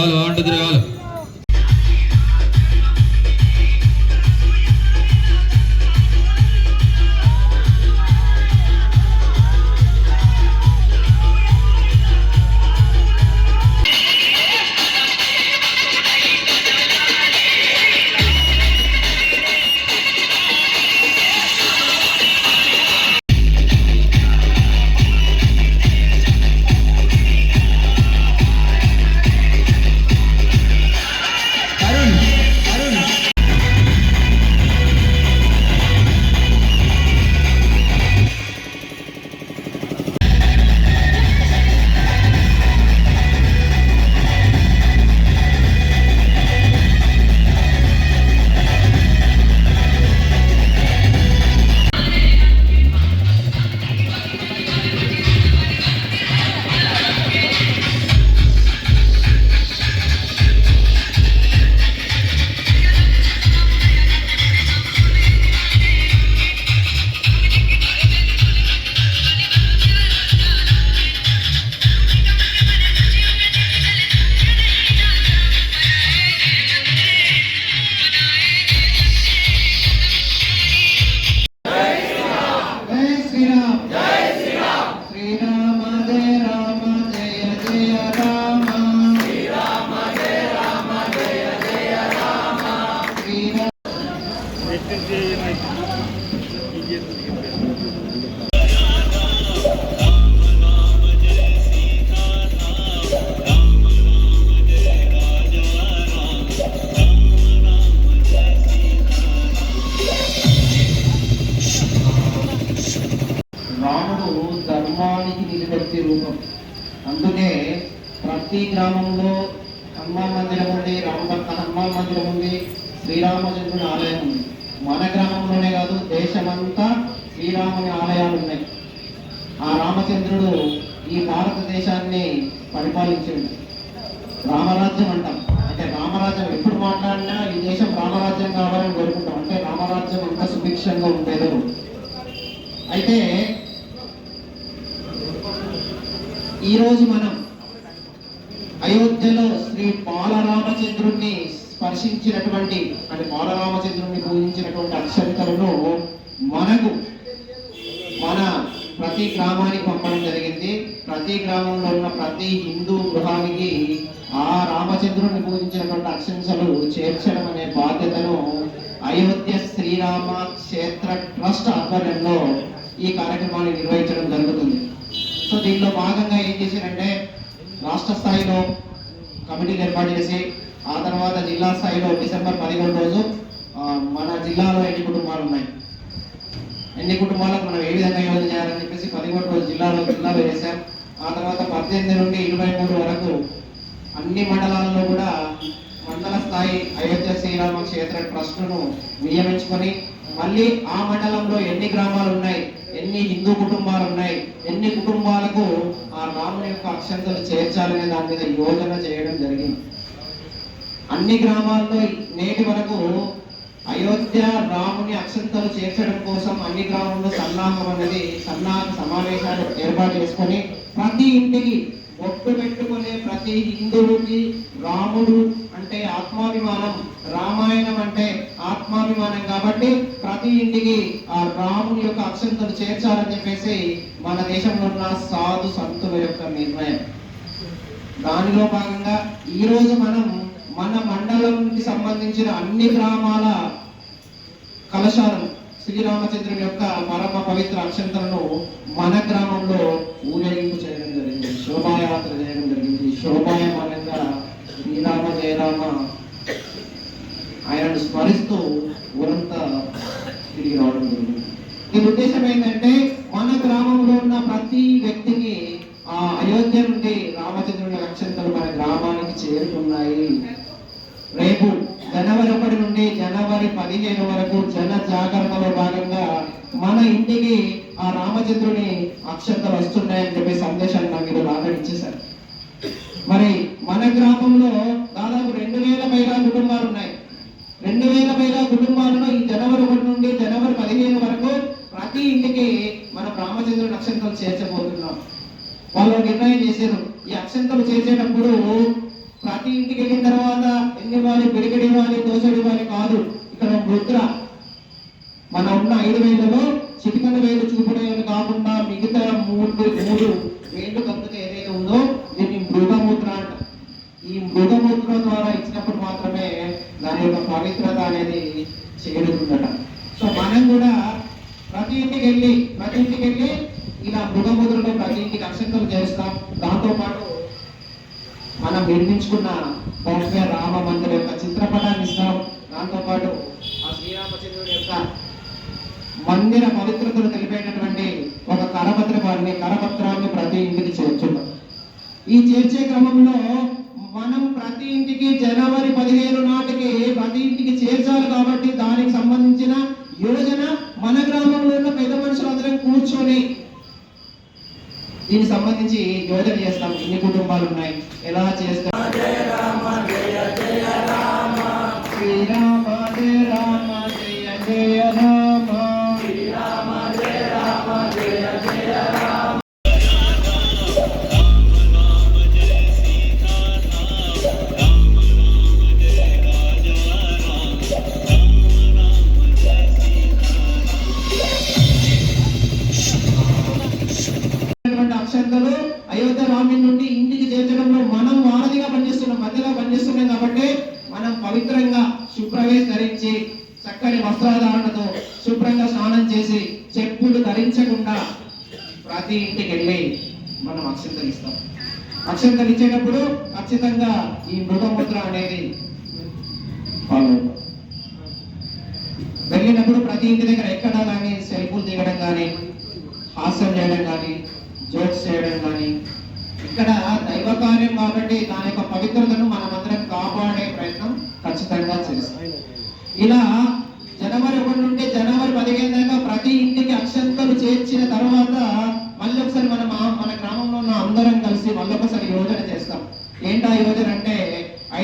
பல ஆண்டுகிறாலும் గ్రామంలో హనుమాన్ మందిరం ఉంది రామభక్త హనుమాన్ మందిరం ఉంది శ్రీరామచంద్రుని ఆలయం ఉంది. మన గ్రామంలోనే కాదు దేశమంతా శ్రీరాముని ఆలయాలు ఉన్నాయి. ఆ రామచంద్రుడు ఈ భారతదేశాన్ని పరిపాలించింది రామరాజ్యం అంటాం. అంటే రామరాజ్యం ఎప్పుడు మాట్లాడినా ఈ దేశం రామరాజ్యం కావాలని కోరుకుంటాం. అంటే రామరాజ్యం ఎంత సుభిక్షంగా ఉండేదో. అయితే ఈరోజు మనం అయోధ్యలో శ్రీ బాలరామచంద్రుణ్ణి స్పర్శించినటువంటి అంటే బాలరామచంద్రుణ్ణి పూజించినటువంటి అక్షంతలను మనకు మన ప్రతి గ్రామానికి పంపడం జరిగింది. ప్రతి గ్రామంలో ఉన్న ప్రతి హిందూ గృహానికి ఆ రామచంద్రుడిని పూజించినటువంటి అక్షంసలు చేర్చడం అనే బాధ్యతను అయోధ్య శ్రీరామ క్షేత్ర ట్రస్ట్ ఆధ్వర్యంలో ఈ కార్యక్రమాన్ని నిర్వహించడం జరుగుతుంది. సో దీనిలో భాగంగా ఏం చేశారంటే రాష్ట్ర స్థాయిలో కమిటీలు ఏర్పాటు చేసి ఆ తర్వాత జిల్లా స్థాయిలో డిసెంబర్ పదిహేను రోజు మన జిల్లాలో ఎన్ని కుటుంబాలు ఉన్నాయి? ఎన్ని కుటుంబాలకు మనం ఏ విధంగా యోజన చేయాలని చెప్పేసి పదిహేను రోజు జిల్లాలో జిల్లాలో వేశాం ఆ తర్వాత పద్దెనిమిది నుండి ఇరవై మూడు వరకు అన్ని మండలాల్లో కూడా మండల స్థాయి అయోధ్య శ్రీరామ క్షేత్ర ట్రస్టును నియమించుకొని మళ్ళీ ఆ మండలంలో ఎన్ని గ్రామాలు ఉన్నాయి? ఎన్ని హిందూ కుటుంబాలు ఉన్నాయి ఎన్ని కుటుంబాలకు ఆ రాముని యొక్క అక్షంతలు చేర్చాలనే దాని మీద యోజన చేయడం జరిగింది. అన్ని గ్రామాల్లో నేటి వరకు అయోధ్య రాముని అక్షంతలు చేర్చడం కోసం అన్ని గ్రామంలో సన్నాహం అనేది సన్నాహ సమావేశాలు ఏర్పాటు చేసుకొని ప్రతి ఇంటికి ఒట్టు పెట్టుకునే ప్రతి హిందువుకి రాముడు అంటే ఆత్మాభిమానం రామాయణం అంటే ఆత్మాభిమానం కాబట్టి ప్రతి ఇంటికి ఆ రాముని యొక్క అక్షంతలు చేర్చాలని చెప్పేసి మన దేశంలో ఉన్న సాధు సంతుల యొక్క నిర్ణయం. దానిలో భాగంగా ఈ రోజు మనం మన మండలంకి సంబంధించిన అన్ని గ్రామాల కలశాలను శ్రీరామచంద్రుని యొక్క పరమ పవిత్ర అక్షంతలను మన గ్రామంలో ఊరేగింపు చేయడం జరిగింది. శోభాయాత్ర చేయడం జరిగింది. శోభాయమానంగా శ్రీరామ జయరామ ఆయనను స్మరిస్తూ ఊరంతా తిరిగి రావడం జరిగింది. దీని ఉద్దేశం ఏంటంటే మన గ్రామంలో ఉన్న ప్రతి వ్యక్తికి ఆ అయోధ్య నుండి రామచంద్రుని అక్షంతలు మన గ్రామానికి చేరుకున్నాయి రేపు జనవరి ఒకటి నుండి జనవరి పదిహేను వరకు జన జాగరణలో భాగంగా మన ఇంటికి ఆ రామచంద్రుని అక్షంతలు వస్తున్నాయని చెప్పి సందేశాన్ని నాకు మీరు ఆల్రెడీ ఇచ్చేశారు. మరి మన గ్రామంలో దాదాపు రెండు వేల పైగా కుటుంబాలు ఉన్నాయి. రెండు వేల పైగా కుటుంబాలను ఈ జనవరి ఒకటి నుండి జనవరి పదిహేను వరకు ప్రతి ఇంటికి మనం రామచంద్రుని అక్షంతలు చేర్చబోతున్నాం. వాళ్ళు నిర్ణయం చేశారు. ఈ అక్షంతలు చేసేటప్పుడు ప్రతి ఇంటికి వెళ్ళిన తర్వాత ఎన్ని ఇవ్వాలి పిడికిడి ఇవ్వాలి దోసడి ఇవ్వాలి కాదు. ఇక్కడ ఒక ముద్ర. మన ఉన్న ఐదు వేలలో చిటికల వేలు చూపుడేవి కాకుండా మిగతా మూడు మూడు వేలు కప్పుతే ఏదైతే ఉందో దీన్ని మృగముద్ర అంట. ఈ మృగముద్ర ద్వారా ఇచ్చినప్పుడు మాత్రమే దాని యొక్క పవిత్రత అనేది చేరుతుందట. సో మనం కూడా ప్రతి ఇంటికి వెళ్ళి ప్రతి ఇంటికి వెళ్ళి ఇలా మృగముద్రలో ప్రతి ఇంటికి అక్షంతలు చేస్తాం. దాంతో పాటు నిర్మించుకున్న భవ్య రామ మందిరం యొక్క చిత్రపటాన్ని ఇస్తాం. దాంతోపాటు ఆ శ్రీరామచంద్రుడి యొక్క మందిర పవిత్రతను తెలిపేటటువంటి ఒక కరపత్రాన్ని కరపత్రాన్ని ప్రతి ఇంటికి చేర్చున్నాం ఈ చేర్చే క్రమంలో మనం ప్రతి ఇంటికి జనవరి పదిహేను నాటికి ప్రతి ఇంటికి చేర్చాలి కాబట్టి దానికి సంబంధించిన యోజన మన గ్రామంలో ఉన్న పెద్ద మనుషులందరం కూర్చొని దీనికి సంబంధించి యోజన చేస్తాం. ఎన్ని కుటుంబాలు ఉన్నాయి? ఎలా చేస్తాం? శ్రీరామ జయ రామ జయ జయ. ఉన్నటువంటి అయోధ్య రాముని నుండి ఇంటికి చేర్చడంలో మనం వారధిగా పనిచేస్తున్నాం మధ్యలో పనిచేస్తున్నాం కాబట్టి మనం పవిత్రంగా శుభ్రవేశ ధరించి చక్కని వస్త్రధారణతో శుభ్రంగా స్నానం చేసి చెప్పులు ధరించకుండా ప్రతి ఇంటికి వెళ్ళి మనం అక్షంతలు ఇస్తాం. అక్షంతలు ఇచ్చేటప్పుడు ఖచ్చితంగా ఈ మృగముద్ర అనేది ఫాలో వెళ్ళినప్పుడు ప్రతి ఇంటి దగ్గర ఎక్కడ కానీ సెల్ఫీలు దిగడం కానీ హాస్యం చేయడం కానీ జోక్స్ చేయడం కానీ ఇక్కడ దైవ కార్యం కాబట్టి దాని యొక్క పవిత్రతను మనమందరం కాపాడే ప్రయత్నం ఖచ్చితంగా చేస్తాం. ఇలా జనవరి ఒకటి నుండి జనవరి పదిహేను దాకా ప్రతి ఇంటికి అక్షంతలు చేర్చిన తర్వాత మళ్ళీ ఒకసారి మనం మన గ్రామంలో ఉన్న అందరం కలిసి మళ్ళీ ఒకసారి యోజన చేస్తాం. ఏంటా యోజన అంటే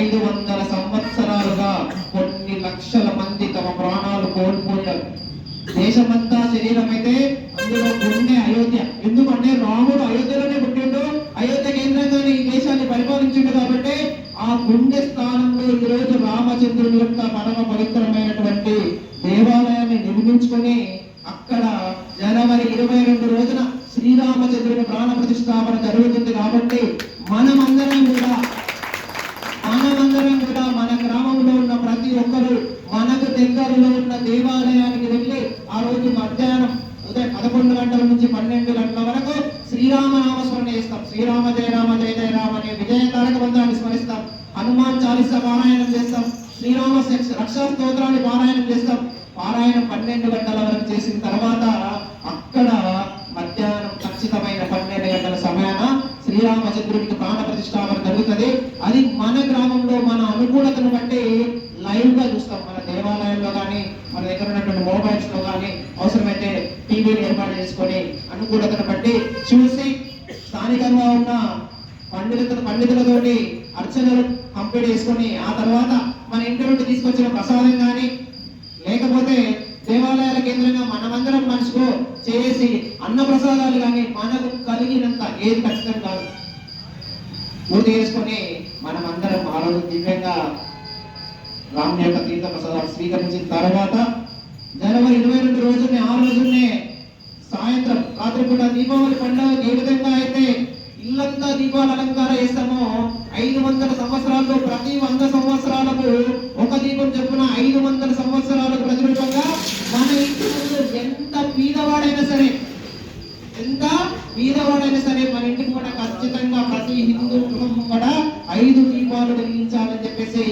ఐదు వందల సంవత్సరాలుగా కొన్ని లక్షల మంది తమ ప్రాణాలు కోల్పోయారు. దేశమంతా శరీరం అయితే అందులో గుండె అయోధ్య. ఎందుకంటే రాముడు అయోధ్యలోనే పుట్టిండు. అయోధ్య కేంద్రంగానే ఈ దేశాన్ని పరిపాలించిండు కాబట్టి ఆ పుణ్య స్థానంలో ఈరోజు రామచంద్రుని యొక్క పరమ పవిత్రమైనటువంటి దేవాలయాన్ని నిర్మించుకొని అక్కడ జనవరి ఇరవై రెండు రోజున శ్రీరామచంద్రుని ప్రాణ ప్రతిష్టాపన జరుగుతుంది కాబట్టి మనమందరం కూడా మనమందరం కూడా మన గ్రామంలో ఉన్న ప్రతి ఒక్కరు మనకు దగ్గరలో ఉన్న దేవాలయం వెళ్ళి ఆ రోజు మధ్యాహ్నం ఉదయం పదకొండు గంటల నుంచి పన్నెండు గంటల వరకు శ్రీరామ స్మరణ చేస్తాం. శ్రీరామ జయ రామ జయ జయ రామ అనే విజయ తారక బంధాన్ని స్మరిస్తాం. హనుమాన్ చాలీస పారాయణం చేస్తాం. శ్రీరామ రక్షా స్తోత్రాన్ని పారాయణం చేస్తాం. పారాయణం పన్నెండు గంటల వరకు చేసిన తర్వాత అక్కడ మధ్యాహ్నం ఖచ్చితమైన పన్నెండు గంటల సమయాన శ్రీరామచంద్రుడికి ప్రాణ ప్రతిష్టాపన జరుగుతుంది. అది మన గ్రామంలో మన అనుకూలతను బట్టి లైవ్గా చూస్తాం. మన దేవాలయంలో కానీ మన దగ్గర ఉన్నటువంటి మొబైల్స్లో కానీ అవసరమైతే టీవీని ఏర్పాటు చేసుకొని అనుకూలతను బట్టి చూసి స్థానికంగా ఉన్న పండితుల పండితులతోటి అర్చనలు కంప్లీట్ చేసుకొని ఆ తర్వాత మన ఇంటి నుండి తీసుకొచ్చిన ప్రసాదం కానీ లేకపోతే దేవాలయాల కేంద్రంగా మనమందరం మనసుకు చేసి అన్న ప్రసాదాలు కానీ మనకు కలిగినంత ఏది ఖచ్చితం కాదు. పూర్తి చేసుకొని మనమందరం ఆ దివ్యంగా రాముని యొక్క తీర్థ ప్రసాదాలు స్వీకరించిన తర్వాత జనవరి ఇరవై రెండు రోజునే ఆరు రోజునే సాయంత్రం రాత్రిపూట దీపావళి పండుగ ఏ విధంగా అయితే ఇల్లంతా దీపాలు అలంకార చేస్తామో ఐదు వందల సంవత్సరాల్లో ప్రతి వంద సంవత్సరాలకు ఒక దీపం చెప్పున ఐదు వందల సంవత్సరాలకు ప్రతిరూపంగా మన ఇంటి ముందు ఎంత పీదవాడైనా సరే ఎంత బీదవాడైనా సరే మన ఇంటికి కూడా ఖచ్చితంగా ప్రతి హిందూ కుటుంబం కూడా ఐదు దీపాలు వెలిగించాలని చెప్పేసి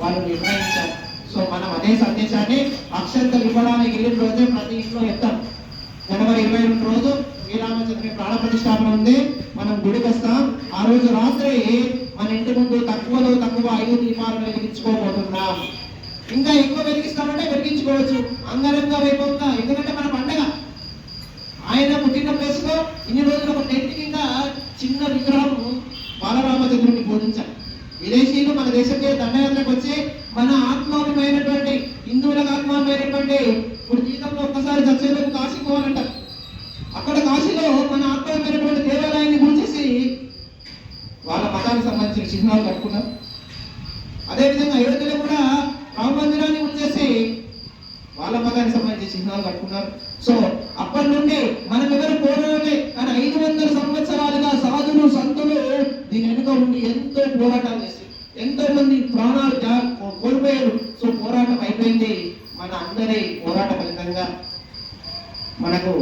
వాళ్ళు నిర్ణయించారు. సో మనం అదే సందేశాన్ని అక్షంతలు ఇవ్వడానికి వెళ్ళిన రోజే ప్రతి ఇంట్లో ఎత్తాం జనవరి ఇరవై రెండు రోజు శ్రీరామచంద్రుని ప్రాణ ప్రతిష్టాపన ఉంది. మనం గుడికి వస్తాం. ఆ రోజు రాత్రి మన ఇంటి ముందు తక్కువలో తక్కువ ఐదు దీపాలను వెలిగించుకోబోతున్నాం. ఇంకా ఎక్కువ వెలిగిస్తామంటే వెలిగించుకోవచ్చు. అంగరంగ వైభవంగా ఎందుకంటే మన పండగ. ఆయన పుట్టిన ప్లేస్లో ఇన్ని రోజులు ఒక టెంట్ కింద చిన్న విగ్రహం బాలరామచంద్రుడిని బోధించారు విదేశీయులు మన దేశంలో దండయాత్రకు వచ్చి మన ఆత్మానమైనటువంటి హిందువులకు ఆత్మానమైనటువంటి ఇప్పుడు జీవితంలో ఒక్కసారి చచ్చేందుకు కాశీ పోవాలంటారు. అక్కడ కాశీలో మన ఆత్మీయమైనటువంటి దేవాలయాన్ని గుర్చేసి వాళ్ళ మతానికి సంబంధించిన చిహ్నాలు కట్టుకున్నారు. అదేవిధంగా అయోధ్యలో కూడా రామ మందిరాన్ని వచ్చేసి సంబంధించి చిహ్నాలు కట్టుకున్నారు. సో అప్పటి నుండి మనం ఎవరు పోరాడలే. కానీ ఐదు వందల సంవత్సరాలుగా సాధులు సంతులు దీని వెనుక ఉండి ఎంతో పోరాటాలు చేసి ఎంతో మంది ప్రాణాలు కోల్పోయారు. సో పోరాటం అయిపోయింది. మన అందరి పోరాట ఫలితంగా మనకు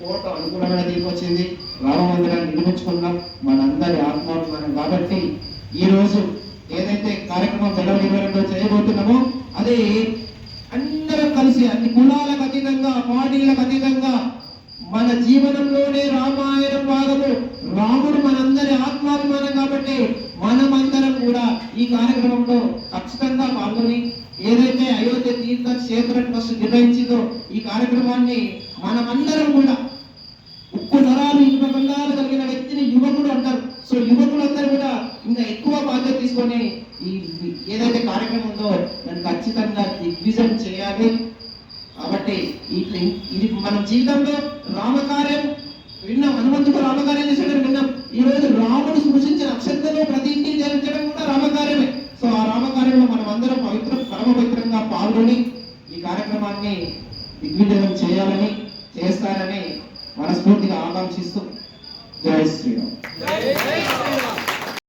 కోట అనుకూలమైన తీర్పు వచ్చింది నిర్మించుకున్నాం. మనందరి ఆత్మాభిమానం కాబట్టి ఈ రోజు ఏదైతే కార్యక్రమం జనవరి ఇరవై చేయబోతున్నామో అది అందరం కలిసి అన్ని మన జీవనంలోనే రామాయణం భాగము రాముడు మనందరి ఆత్మాభిమానం కాబట్టి మనమందరం కూడా ఈ కార్యక్రమంలో ఖచ్చితంగా పాల్గొని ఏదైతే అయోధ్య తీర్థ క్షేత్ర ట్రస్ట్ నిర్వహించిందో ఈ కార్యక్రమాన్ని మనమందరం కూడా ఉక్కు నరాలు ఇనుప బంధాలు కలిగిన వ్యక్తిని యువకుడు అంటారు. సో యువకులందరూ కూడా ఇంకా ఎక్కువ బాధ్యత తీసుకొని ఈ ఏదైతే కార్యక్రమం ఉందో దాన్ని ఖచ్చితంగా దిగ్విజయం చేయాలి. కాబట్టి ఇది మన జీవితంలో రామకార్యం విన్నాం. హనుమంతుడు రామకార్యం చేశాడని విన్నాం. ఈ రోజు రాముడు సృష్టించిన అక్షంతలో ప్రతి ఇంటికి జరించడం కూడా రామకార్యమే. సో ఆ రామకార్యంలో మనం అందరం పవిత్ర పరమ పవిత్రంగా పాల్గొని ఈ కార్యక్రమాన్ని దిగ్విజయం చేయాలని చేస్తారని మనస్ఫూర్తిగా ఆకాంక్షిస్తూ జై శ్రీరామ్.